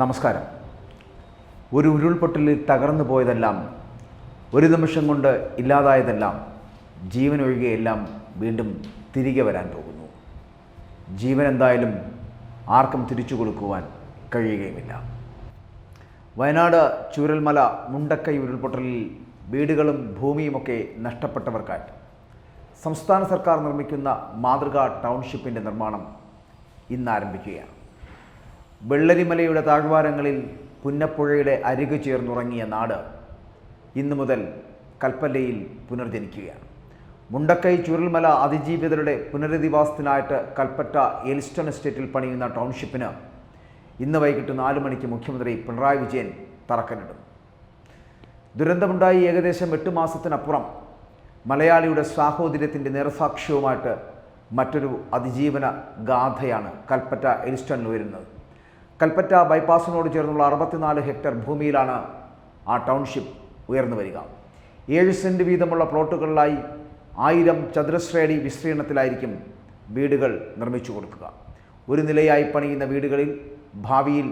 നമസ്കാരം. ഒരു ഉരുൾപൊട്ടലിൽ തകർന്നു പോയതെല്ലാം ഒരു നിമിഷം കൊണ്ട് ഇല്ലാതായതെല്ലാം ജീവൻ ജീവനൊഴികെയെല്ലാം വീണ്ടും തിരികെ വരാൻ പോകുന്നു. ജീവൻ എന്തായാലും ആർക്കും തിരിച്ചു കൊടുക്കുവാൻ കഴിയുകയുമില്ല. വയനാട് ചൂരൽമല മുണ്ടക്കൈ ഉരുൾപൊട്ടലിൽ വീടുകളും ഭൂമിയുമൊക്കെ നഷ്ടപ്പെട്ടവർക്കായിട്ട് സംസ്ഥാന സർക്കാർ നിർമ്മിക്കുന്ന മാതൃകാ ടൗൺഷിപ്പിന്റെ നിർമ്മാണം ഇന്ന് ആരംഭിക്കുകയാണ് വെള്ളരിമലയുടെ താഴ്വാരങ്ങളിൽ പുന്നപ്പുഴയുടെ അരികു ചേർന്നുറങ്ങിയ നാട് ഇന്നു മുതൽ കൽപ്പല്ലയിൽ പുനർജനിക്കുകയാണ്. മുണ്ടക്കൈ ചുരുൾമല അതിജീവിതരുടെ പുനരധിവാസത്തിനായിട്ട് കൽപ്പറ്റ എൽസ്റ്റൺ എസ്റ്റേറ്റിൽ പണിയുന്ന ടൗൺഷിപ്പിന് ഇന്ന് വൈകിട്ട് നാല് മണിക്ക് മുഖ്യമന്ത്രി പിണറായി വിജയൻ തറക്കല്ലിടും. ദുരന്തമുണ്ടായി ഏകദേശം എട്ട് മാസത്തിനപ്പുറം മലയാളിയുടെ സാഹോദര്യത്തിന്റെ നിറസാക്ഷ്യവുമായിട്ട് മറ്റൊരു അതിജീവന ഗാഥയാണ് കൽപ്പറ്റ എലിസ്റ്റണിൽ ഉയരുന്നത്. കൽപ്പറ്റ ബൈപ്പാസിനോട് ചേർന്നുള്ള അറുപത്തിനാല് ഹെക്ടർ ഭൂമിയിലാണ് ആ ടൗൺഷിപ്പ് ഉയർന്നു വരിക. ഏഴ് സെന്റ് വീതമുള്ള പ്ലോട്ടുകളിലായി ആയിരം ചതുരശ്രേണി വിസ്തീർണത്തിലായിരിക്കും വീടുകൾ നിർമ്മിച്ചു കൊടുക്കുക. ഒരു നിലയായി പണിയുന്ന വീടുകളിൽ ഭാവിയിൽ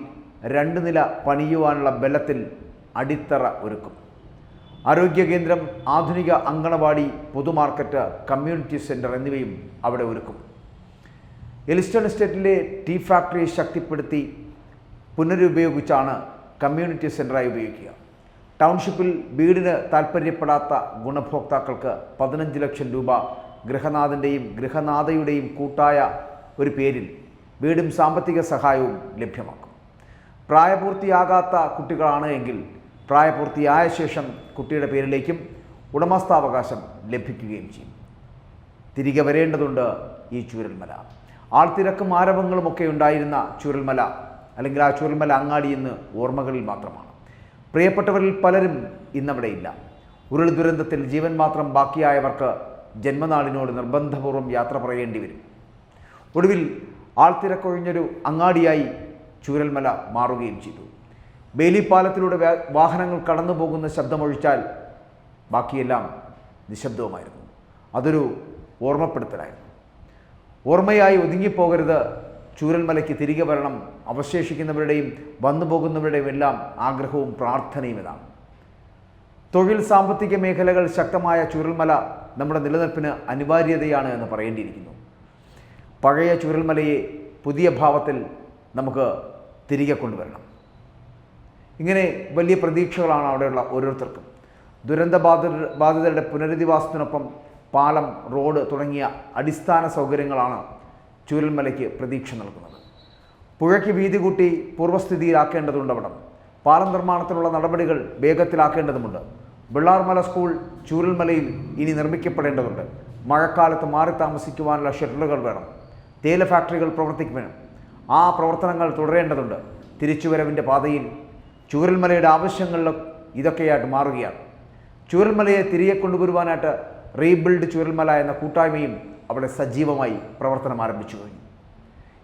രണ്ട് നില പണിയുവാനുള്ള ബലത്തിൽ അടിത്തറ ഒരുക്കും. ആരോഗ്യ കേന്ദ്രം ആധുനിക അങ്കണവാടി പൊതുമാർക്കറ്റ് കമ്മ്യൂണിറ്റി സെന്റർ എന്നിവയും അവിടെ ഒരുക്കും. എലിസ്റ്റൺ എസ്റ്റേറ്റിലെ ടീ ഫാക്ടറി ശക്തിപ്പെടുത്തി പുനരുപയോഗിച്ചാണ് കമ്മ്യൂണിറ്റി സെന്ററായി ഉപയോഗിക്കുക. ടൗൺഷിപ്പിൽ വീടിന് താൽപ്പര്യപ്പെടാത്ത ഗുണഭോക്താക്കൾക്ക് പതിനഞ്ച് ലക്ഷം രൂപ ഗൃഹനാഥന്റെയും ഗൃഹനാഥയുടെയും കൂട്ടായ ഒരു പേരിൽ വീടും സാമ്പത്തിക സഹായവും ലഭ്യമാക്കും. പ്രായപൂർത്തിയാകാത്ത കുട്ടികളാണ് എങ്കിൽ പ്രായപൂർത്തിയായ ശേഷം കുട്ടിയുടെ പേരിലേക്കും ഉടമസ്ഥാവകാശം ലഭിക്കുകയും ചെയ്യും. തിരികെ വരേണ്ടതുണ്ട് ഈ ചൂരൽമല. ആൾത്തിരക്കും ആരവങ്ങളുമൊക്കെ ഉണ്ടായിരുന്ന ചൂരൽമല അല്ലെങ്കിൽ ആ ചൂരൽമല അങ്ങാടി എന്ന് ഓർമ്മകളിൽ മാത്രമാണ്. പ്രിയപ്പെട്ടവരിൽ പലരും ഇന്നവിടെ ഇല്ല ഉരുൾ ദുരന്തത്തിൽ ജീവൻ മാത്രം ബാക്കിയായവർക്ക് ജന്മനാടിനോട് നിർബന്ധപൂർവം യാത്ര പറയേണ്ടി വരും. ഒടുവിൽ ആൾത്തിരക്കൊഴിഞ്ഞൊരു അങ്ങാടിയായി ചൂരൽമല മാറുകയും ചെയ്തു. ബേലിപ്പാലത്തിലൂടെ വാഹനങ്ങൾ കടന്നു പോകുന്ന ശബ്ദമൊഴിച്ചാൽ ബാക്കിയെല്ലാം നിശബ്ദവുമായിരുന്നു. അതൊരു ഓർമ്മപ്പെടുത്തലായിരുന്നു. ഓർമ്മയായി ഒതുങ്ങിപ്പോകരുത് ചൂരൽമലയ്ക്ക് തിരികെ വരണം. അവശേഷിക്കുന്നവരുടെയും വന്നു പോകുന്നവരുടെയും എല്ലാം ആഗ്രഹവും പ്രാർത്ഥനയും ഇതാണ്. തൊഴിൽ സാമ്പത്തിക മേഖലകൾ ശക്തമായ ചുരൽമല നമ്മുടെ നിലനിൽപ്പിന് അനിവാര്യതയാണ് എന്ന് പറയേണ്ടിയിരിക്കുന്നു. പഴയ ചുരൽമലയെ പുതിയ ഭാവത്തിൽ നമുക്ക് തിരികെ കൊണ്ടുവരണം. ഇങ്ങനെ വലിയ പ്രതീക്ഷകളാണ് അവിടെയുള്ള ഓരോരുത്തർക്കും. ദുരന്ത ബാധിത ബാധിതരുടെ പുനരധിവാസത്തിനൊപ്പം പാലം റോഡ് തുടങ്ങിയ അടിസ്ഥാന സൗകര്യങ്ങളാണ് ചൂരൽമലയ്ക്ക് പ്രതീക്ഷ നൽകുന്നത്. പുഴയ്ക്ക് വീതി കൂട്ടി പൂർവസ്ഥിതിയിലാക്കേണ്ടതുണ്ടവിടം പാലം നിർമ്മാണത്തിനുള്ള നടപടികൾ വേഗത്തിലാക്കേണ്ടതുണ്ട് വെള്ളാർമല സ്കൂൾ ചൂരൽമലയിൽ ഇനി നിർമ്മിക്കപ്പെടേണ്ടതുണ്ട്. മഴക്കാലത്ത് മാറി താമസിക്കുവാനുള്ള ഷെഡറുകൾ വേണം. തേയില ഫാക്ടറികൾ പ്രവർത്തിക്കണം. ആ പ്രവർത്തനങ്ങൾ തുടരേണ്ടതുണ്ട്. തിരിച്ചുവരവിന്റെ പാതയിൽ ചൂരൽമലയുടെ ആവശ്യങ്ങളിൽ ഇതൊക്കെയായിട്ട് മാറുകയാണ്. ചൂരൽമലയെ തിരികെ കൊണ്ടുവരുവാനായിട്ട് റീബിൽഡ് ചൂരൽമല എന്ന കൂട്ടായ്മയും അവിടെ സജീവമായി പ്രവർത്തനം ആരംഭിച്ചു കഴിഞ്ഞു.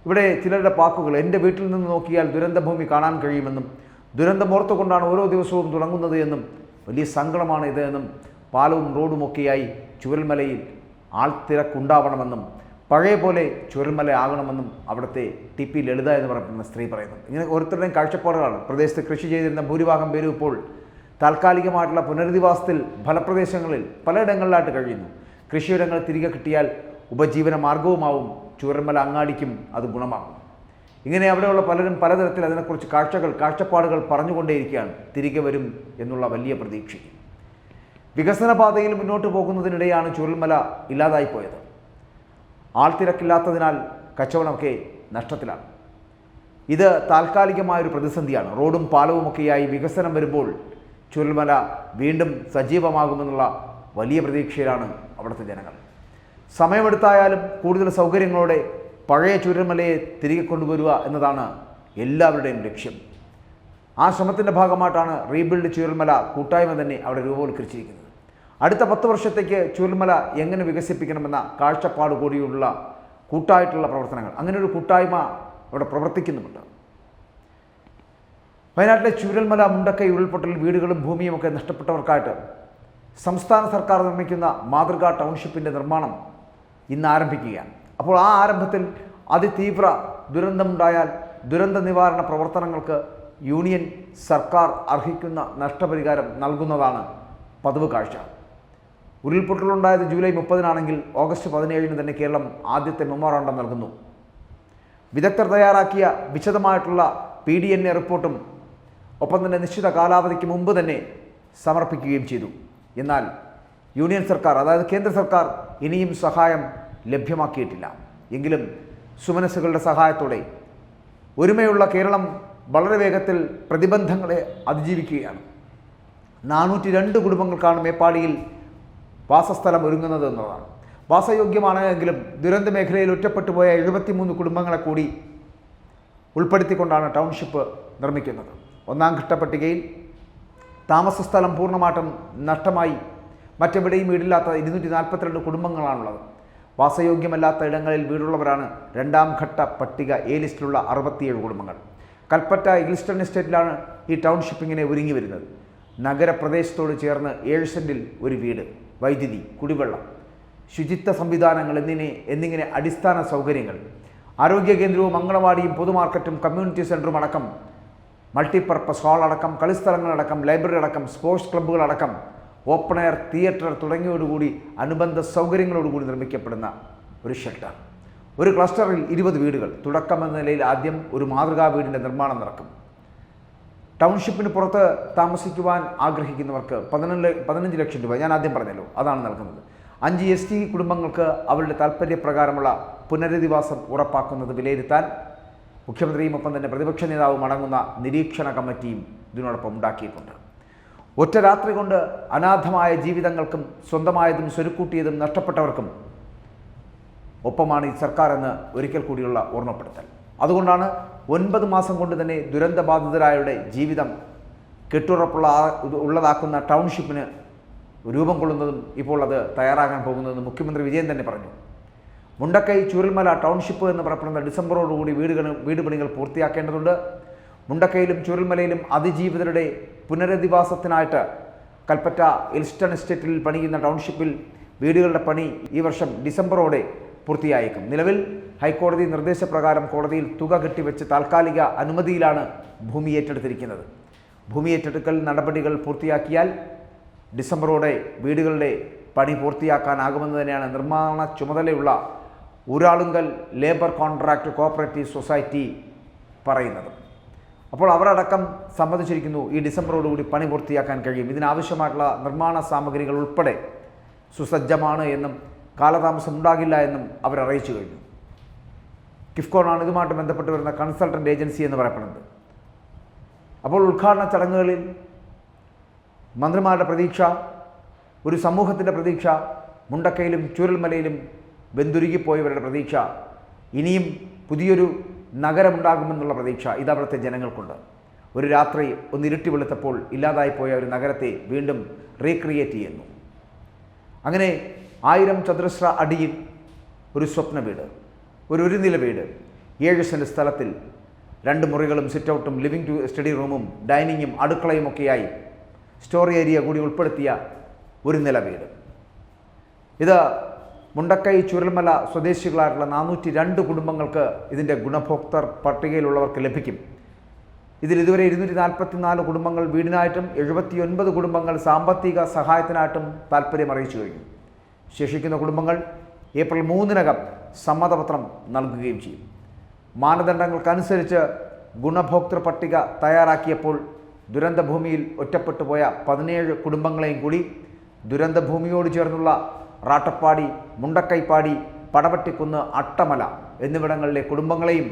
ഇവിടെ ചിലരുടെ പാക്കുകൾ എന്റെ വീട്ടിൽ നിന്ന് നോക്കിയാൽ ദുരന്തഭൂമി കാണാൻ കഴിയുമെന്നും ദുരന്തമോർത്തുകൊണ്ടാണ് ഓരോ ദിവസവും തുടങ്ങുന്നത് എന്നും വലിയ സങ്കടമാണ് ഇത് എന്നും പാലവും റോഡുമൊക്കെയായി ചുരൽമലയിൽ ആൾത്തിരക്കുണ്ടാവണമെന്നും പഴയ പോലെ ചുരൽമല ആകണമെന്നും അവിടുത്തെ ടി പി ലളിത എന്ന് പറയുന്ന സ്ത്രീ പറയുന്നു. ഇങ്ങനെ ഓരോരുത്തരുടെയും കാഴ്ചപ്പാടുകളാണ്. പ്രദേശത്ത് കൃഷി ചെയ്തിരുന്ന ഭൂരിഭാഗം പേരും ഇപ്പോൾ താൽക്കാലികമായിട്ടുള്ള പുനരധിവാസത്തിൽ ഫലപ്രദേശങ്ങളിൽ പലയിടങ്ങളിലായിട്ട് കഴിയുന്നു. കൃഷിയിടങ്ങൾ തിരികെ കിട്ടിയാൽ ഉപജീവന മാർഗവുമാവും ചൂരന്മല അങ്ങാടിക്കും അത് ഗുണമാകും. ഇങ്ങനെ അവിടെയുള്ള പലരും പലതരത്തിൽ അതിനെക്കുറിച്ച് കാഴ്ചകൾ കാഴ്ചപ്പാടുകൾ പറഞ്ഞുകൊണ്ടേയിരിക്കുകയാണ്. തിരികെ വരും എന്നുള്ള വലിയ പ്രതീക്ഷയും വികസന പാതയിൽ മുന്നോട്ട് പോകുന്നതിനിടെയാണ് ചൂരൽമല ഇല്ലാതായിപ്പോയത്. ആൾത്തിരക്കില്ലാത്തതിനാൽ കച്ചവടമൊക്കെ നഷ്ടത്തിലാണ്. ഇത് താൽക്കാലികമായൊരു പ്രതിസന്ധിയാണ്. റോഡും പാലവുമൊക്കെയായി വികസനം വരുമ്പോൾ ചുരൽമല വീണ്ടും സജീവമാകുമെന്നുള്ള വലിയ പ്രതീക്ഷയിലാണ് അവിടുത്തെ ജനങ്ങൾ. സമയമെടുത്തായാലും കൂടുതൽ സൗകര്യങ്ങളോടെ പഴയ ചുരമലയെ തിരികെ കൊണ്ടുവരിക എന്നതാണ് എല്ലാവരുടെയും ലക്ഷ്യം. ആ ശ്രമത്തിന്റെ ഭാഗമായിട്ടാണ് റീബിൽഡ് ചുരൽമല കൂട്ടായ്മ തന്നെ അവിടെ രൂപവൽക്കരിച്ചിരിക്കുന്നത്. അടുത്ത പത്ത് വർഷത്തേക്ക് ചുരൽമല എങ്ങനെ വികസിപ്പിക്കണമെന്ന കാഴ്ചപ്പാട് കൂടിയുള്ള കൂട്ടായിട്ടുള്ള പ്രവർത്തനങ്ങൾ. അങ്ങനെ ഒരു കൂട്ടായ്മ അവിടെ പ്രവർത്തിക്കുന്നുമുണ്ട്. വയനാട്ടിലെ ചുരൽമല മുണ്ടക്കൈ ഉരുൾപൊട്ടൽ വീടുകളും ഭൂമിയുമൊക്കെ നഷ്ടപ്പെട്ടവർക്കായിട്ട് സംസ്ഥാന സർക്കാർ നിർമ്മിക്കുന്ന മാതൃകാ ടൗൺഷിപ്പിന്റെ നിർമ്മാണം ഇന്ന് ആരംഭിക്കുകയാണ്. അപ്പോൾ ആ ആരംഭത്തിൽ അതിതീവ്ര ദുരന്തമുണ്ടായാൽ ദുരന്ത നിവാരണ പ്രവർത്തനങ്ങൾക്ക് യൂണിയൻ സർക്കാർ അർഹിക്കുന്ന നഷ്ടപരിഹാരം നൽകുന്നതാണ് പതിവ് കാഴ്ച. ഉരുൾപൊട്ടലുണ്ടായത് ജൂലൈ മുപ്പതിനാണെങ്കിൽ ഓഗസ്റ്റ് പതിനേഴിന് തന്നെ കേരളം ആദ്യത്തെ മെമ്മോറാണ്ടം നൽകുന്നു. വിദഗ്ധർ തയ്യാറാക്കിയ വിശദമായിട്ടുള്ള പി ഡി എൻ എ റിപ്പോർട്ടും ഒപ്പം തന്നെ നിശ്ചിത കാലാവധിക്ക് മുമ്പ് തന്നെ സമർപ്പിക്കുകയും ചെയ്തു. എന്നാൽ യൂണിയൻ സർക്കാർ അതായത് കേന്ദ്ര സർക്കാർ ഇനിയും സഹായം ലഭ്യമാക്കിയിട്ടില്ല. എങ്കിലും സുമനസ്സുകളുടെ സഹായത്തോടെ ഒരുമയുള്ള കേരളം വളരെ വേഗത്തിൽ പ്രതിബന്ധങ്ങളെ അതിജീവിക്കുകയാണ്. നാനൂറ്റി രണ്ട് കുടുംബങ്ങൾക്കാണ് മേപ്പാടിയിൽ വാസസ്ഥലം ഒരുങ്ങുന്നത് എന്നതാണ്. വാസയോഗ്യമാണ് എങ്കിലും ദുരന്ത മേഖലയിൽ ഒറ്റപ്പെട്ടു പോയ എഴുപത്തിമൂന്ന് കുടുംബങ്ങളെ കൂടി ഉൾപ്പെടുത്തിക്കൊണ്ടാണ് ടൗൺഷിപ്പ് നിർമ്മിക്കുന്നത്. ഒന്നാം ഘട്ട പട്ടികയിൽ താമസസ്ഥലം പൂർണമായിട്ടും നഷ്ടമായി മറ്റെവിടെയും വീടില്ലാത്ത ഇരുന്നൂറ്റി നാൽപ്പത്തിരണ്ട് കുടുംബങ്ങളാണുള്ളത്. വാസയോഗ്യമല്ലാത്ത ഇടങ്ങളിൽ വീടുള്ളവരാണ് രണ്ടാം ഘട്ട പട്ടിക എ ലിസ്റ്റിലുള്ള അറുപത്തിയേഴ് കുടുംബങ്ങൾ. കൽപ്പറ്റ ഈസ്റ്റേൺ എസ്റ്റേറ്റിലാണ് ഈ ടൗൺഷിപ്പിങ്ങിനെ ഒരുങ്ങി വരുന്നത് നഗരപ്രദേശത്തോട് ചേർന്ന് ഏഴ് സെന്റിൽ ഒരു വീട് വൈദ്യുതി കുടിവെള്ളം ശുചിത്വ സംവിധാനങ്ങൾ എന്നിനെ എന്നിങ്ങനെ അടിസ്ഥാന സൗകര്യങ്ങൾ. ആരോഗ്യ കേന്ദ്രവും അങ്കണവാടിയും പൊതുമാർക്കറ്റും കമ്മ്യൂണിറ്റി സെന്ററും അടക്കം മൾട്ടിപർപ്പസ് ഹാൾ അടക്കം കളിസ്ഥലങ്ങളടക്കം ലൈബ്രറി അടക്കം സ്പോർട്സ് ക്ലബ്ബുകളടക്കം ഓപ്പൺ എയർ തിയേറ്റർ തുടങ്ങിയോടുകൂടി അനുബന്ധ സൗകര്യങ്ങളോടുകൂടി നിർമ്മിക്കപ്പെടുന്ന ഒരു ഷെൽട്ടർ. ഒരു ക്ലസ്റ്ററിൽ ഇരുപത് വീടുകൾ. തുടക്കം എന്ന നിലയിൽ ആദ്യം ഒരു മാതൃകാ വീടിന്റെ നിർമ്മാണം നടക്കും. ടൗൺഷിപ്പിന് പുറത്ത് താമസിക്കുവാൻ ആഗ്രഹിക്കുന്നവർക്ക് പതിനൊന്ന് പതിനഞ്ച് ലക്ഷം രൂപ. ഞാൻ ആദ്യം പറഞ്ഞല്ലോ അതാണ് നൽകുന്നത്. അഞ്ച് എസ് ടി കുടുംബങ്ങൾക്ക് അവരുടെ താല്പര്യപ്രകാരമുള്ള പുനരധിവാസം ഉറപ്പാക്കുന്നത് വിലയിരുത്താൻ മുഖ്യമന്ത്രിയും ഒപ്പം തന്നെ പ്രതിപക്ഷ നേതാവും അടങ്ങുന്ന നിരീക്ഷണ കമ്മിറ്റിയും ഇതിനോടൊപ്പം ഉണ്ടാക്കിയിട്ടുണ്ട്. ഒറ്റ രാത്രി കൊണ്ട് അനാഥമായ ജീവിതങ്ങൾക്കും സ്വന്തമായതും സ്വരുക്കൂട്ടിയതും നഷ്ടപ്പെട്ടവർക്കും ഒപ്പമാണ് ഈ സർക്കാർ എന്ന് ഒരിക്കൽ കൂടിയുള്ള ഓർമ്മപ്പെടുത്തൽ. അതുകൊണ്ടാണ് ഒൻപത് മാസം കൊണ്ട് തന്നെ ദുരന്തബാധിതരായവരുടെ ജീവിതം കെട്ടുറപ്പുള്ള ഉള്ളതാക്കുന്ന ടൗൺഷിപ്പിന് രൂപം കൊള്ളുന്നതും ഇപ്പോൾ അത് തയ്യാറാകാൻ പോകുന്നതും മുഖ്യമന്ത്രി വിജയൻ തന്നെ പറഞ്ഞു. മുണ്ടക്കൈ ചുരൽമല ടൗൺഷിപ്പ് എന്ന് പറയപ്പെടുന്ന ഡിസംബറോടുകൂടി വീടുകൾ വീട് പണികൾ പൂർത്തിയാക്കേണ്ടതുണ്ട്. മുണ്ടക്കൈയിലും ചുരൽമലയിലും അതിജീവിതരുടെ പുനരധിവാസത്തിനായിട്ട് കൽപ്പറ്റ ഇൽസ്റ്റൺ എസ്റ്റേറ്റിൽ പണിയുന്ന ടൗൺഷിപ്പിൽ വീടുകളുടെ പണി ഈ വർഷം ഡിസംബറോടെ പൂർത്തിയായേക്കും. നിലവിൽ ഹൈക്കോടതി നിർദ്ദേശപ്രകാരം കോടതിയിൽ തുക കെട്ടിവെച്ച് താൽക്കാലിക അനുമതിയിലാണ് ഭൂമി ഏറ്റെടുത്തിരിക്കുന്നത്. ഭൂമി ഏറ്റെടുക്കൽ നടപടികൾ പൂർത്തിയാക്കിയാൽ ഡിസംബറോടെ വീടുകളുടെ പണി പൂർത്തിയാക്കാനാകുമെന്ന് തന്നെയാണ് നിർമ്മാണ ചുമതലയുള്ള Uralungal labour contract cooperative society പറയുന്നത്. അപ്പോൾ അവരടക്കം സമ്മതിച്ചിരിക്കുന്നു ഈ ഡിസംബറോടുകൂടി പണി പൂർത്തിയാക്കാൻ കഴിയും. ഇതിനാവശ്യമായിട്ടുള്ള നിർമ്മാണ സാമഗ്രികൾ ഉൾപ്പെടെ സുസജ്ജമാണ് എന്നും കാലതാമസം ഉണ്ടാകില്ല എന്നും അവർ അറിയിച്ചു കഴിഞ്ഞു. കിഫ്കോണാണ് ഇതുമായിട്ട് ബന്ധപ്പെട്ട് വരുന്ന കൺസൾട്ടന്റ് ഏജൻസി എന്ന് പറയപ്പെടുന്നത്. അപ്പോൾ ഉദ്ഘാടന ചടങ്ങുകളിൽ മന്ത്രിമാരുടെ പ്രതീക്ഷ ഒരു സമൂഹത്തിന്റെ പ്രതീക്ഷ മുണ്ടക്കയിലും ചൂരൽമലയിലും വെന്തുരുകിപ്പോയവരുടെ പ്രതീക്ഷ ഇനിയും പുതിയൊരു നഗരമുണ്ടാകുമെന്നുള്ള പ്രതീക്ഷ ഇതവിടുത്തെ ജനങ്ങൾക്കുണ്ട്. ഒരു രാത്രി ഒന്ന് ഇരുട്ടി വെളുത്തപ്പോൾ ഇല്ലാതായിപ്പോയ ഒരു നഗരത്തെ വീണ്ടും റീക്രിയേറ്റ് ചെയ്യുന്നു. അങ്ങനെ ആയിരം ചതുരശ്ര അടിയിൽ ഒരു സ്വപ്ന വീട് ഒരു ഒരു നില വീട് ഏഴ് സെന്റ് സ്ഥലത്തിൽ രണ്ട് മുറികളും സിറ്റൗട്ടും ലിവിംഗ് ടു സ്റ്റഡി റൂമും ഡൈനിങ്ങും അടുക്കളയും ഒക്കെയായി സ്റ്റോറി ഏരിയ കൂടി ഉൾപ്പെടുത്തിയ ഒരു നില വീട്. ഇത് മുണ്ടക്കൈ ചുരൽമല സ്വദേശികളായിട്ടുള്ള നാനൂറ്റി രണ്ട് കുടുംബങ്ങൾക്ക് ഇതിന്റെ ഗുണഭോക്തർ പട്ടികയിലുള്ളവർക്ക് ലഭിക്കും. ഇതിൽ ഇതുവരെ ഇരുന്നൂറ്റി നാൽപ്പത്തി നാല് കുടുംബങ്ങൾ വീടിനായിട്ടും എഴുപത്തിയൊൻപത് കുടുംബങ്ങൾ സാമ്പത്തിക സഹായത്തിനായിട്ടും താല്പര്യം അറിയിച്ചു കഴിഞ്ഞു. ശേഷിക്കുന്ന കുടുംബങ്ങൾ ഏപ്രിൽ മൂന്നിനകം സമ്മതപത്രം നൽകുകയും ചെയ്യും. മാനദണ്ഡങ്ങൾക്കനുസരിച്ച് ഗുണഭോക്തൃ പട്ടിക തയ്യാറാക്കിയപ്പോൾ ദുരന്തഭൂമിയിൽ ഒറ്റപ്പെട്ടു പോയ പതിനേഴ് കുടുംബങ്ങളെയും കൂടി ദുരന്തഭൂമിയോട് ചേർന്നുള്ള റാട്ടപ്പാടി മുണ്ടക്കൈപ്പാടി പടവട്ടിക്കുന്ന് അട്ടമല എന്നിവിടങ്ങളിലെ കുടുംബങ്ങളെയും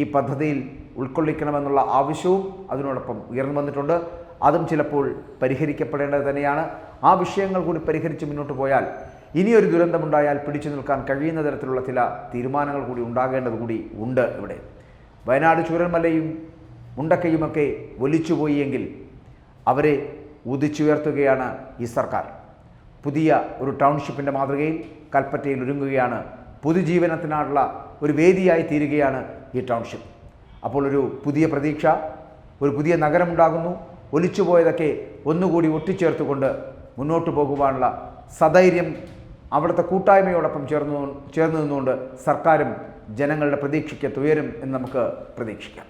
ഈ പദ്ധതിയിൽ ഉൾക്കൊള്ളിക്കണമെന്നുള്ള ആവശ്യവും അതിനോടൊപ്പം ഉയർന്നു വന്നിട്ടുണ്ട്. അതും ചിലപ്പോൾ പരിഹരിക്കപ്പെടേണ്ടത് തന്നെയാണ്. ആ വിഷയങ്ങൾ കൂടി പരിഹരിച്ച് മുന്നോട്ട് പോയാൽ ഇനിയൊരു ദുരന്തമുണ്ടായാൽ പിടിച്ചു നിൽക്കാൻ കഴിയുന്ന തരത്തിലുള്ള ചില തീരുമാനങ്ങൾ കൂടി ഉണ്ടാകേണ്ടത് കൂടി ഉണ്ട് ഇവിടെ. വയനാട് ചൂരൽമലയും മുണ്ടക്കയുമൊക്കെ ഒലിച്ചുപോയി എങ്കിൽ അവരെ ഉദിച്ചുയർത്തുകയാണ് ഈ സർക്കാർ. പുതിയ ഒരു ടൗൺഷിപ്പിന്റെ മാതൃകയിൽ കൽപ്പറ്റയിൽ ഒരുങ്ങുകയാണ്. പൊതുജീവനത്തിനായുള്ള ഒരു വേദിയായി തീരുകയാണ് ഈ ടൗൺഷിപ്പ്. അപ്പോൾ ഒരു പുതിയ പ്രതീക്ഷ ഒരു പുതിയ നഗരമുണ്ടാകുന്നു. ഒലിച്ചുപോയതൊക്കെ ഒന്നുകൂടി ഒട്ടിച്ചേർത്തുകൊണ്ട് മുന്നോട്ട് പോകുവാനുള്ള സധൈര്യം അവിടുത്തെ കൂട്ടായ്മയോടൊപ്പം ചേർന്നു ചേർന്ന് നിന്നുകൊണ്ട് സർക്കാരും ജനങ്ങളുടെ പ്രതീക്ഷയ്ക്ക് തുയരും എന്ന് നമുക്ക് പ്രതീക്ഷിക്കാം.